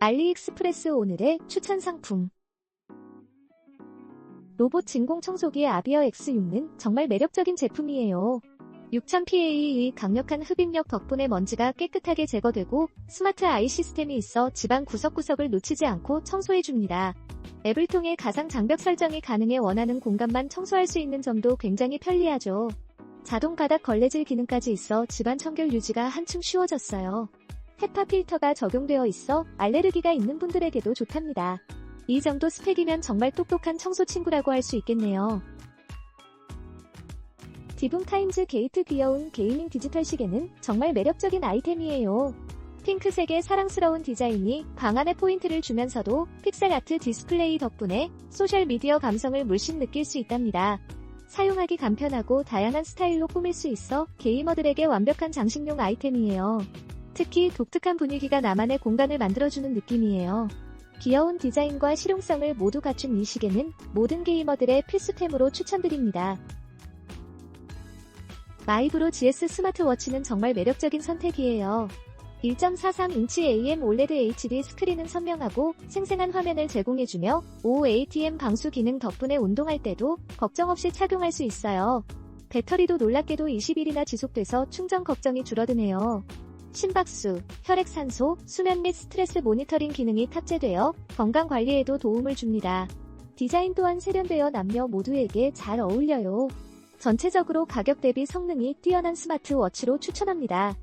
알리익스프레스 오늘의 추천 상품 로봇 진공 청소기 아비어 X6는 정말 매력적인 제품이에요. 6000PA의 강력한 흡입력 덕분에 먼지가 깨끗하게 제거되고 스마트 아이 시스템이 있어 집안 구석구석을 놓치지 않고 청소해줍니다. 앱을 통해 가상 장벽 설정이 가능해 원하는 공간만 청소할 수 있는 점도 굉장히 편리하죠. 자동 바닥 걸레질 기능까지 있어 집안 청결 유지가 한층 쉬워졌어요. 헤파 필터가 적용되어 있어 알레르기가 있는 분들에게도 좋답니다. 이 정도 스펙이면 정말 똑똑한 청소 친구라고 할 수 있겠네요. 디붐 타임즈 게이트 귀여운 게이밍 디지털 시계는 정말 매력적인 아이템이에요. 핑크색의 사랑스러운 디자인이 방 안에 포인트를 주면서도 픽셀 아트 디스플레이 덕분에 소셜미디어 감성을 물씬 느낄 수 있답니다. 사용하기 간편하고 다양한 스타일로 꾸밀 수 있어 게이머들에게 완벽한 장식용 아이템이에요. 특히 독특한 분위기가 나만의 공간을 만들어주는 느낌이에요. 귀여운 디자인과 실용성을 모두 갖춘 이 시계는 모든 게이머들의 필수템으로 추천드립니다. 마이브로 GS 스마트워치는 정말 매력적인 선택이에요. 1.43인치 AM OLED HD 스크린은 선명하고 생생한 화면을 제공해주며 OATM 방수 기능 덕분에 운동할 때도 걱정 없이 착용할 수 있어요. 배터리도 놀랍게도 20일이나 지속돼서 충전 걱정이 줄어드네요. 심박수, 혈액산소, 수면 및 스트레스 모니터링 기능이 탑재되어 건강 관리에도 도움을 줍니다. 디자인 또한 세련되어 남녀 모두에게 잘 어울려요. 전체적으로 가격 대비 성능이 뛰어난 스마트워치로 추천합니다.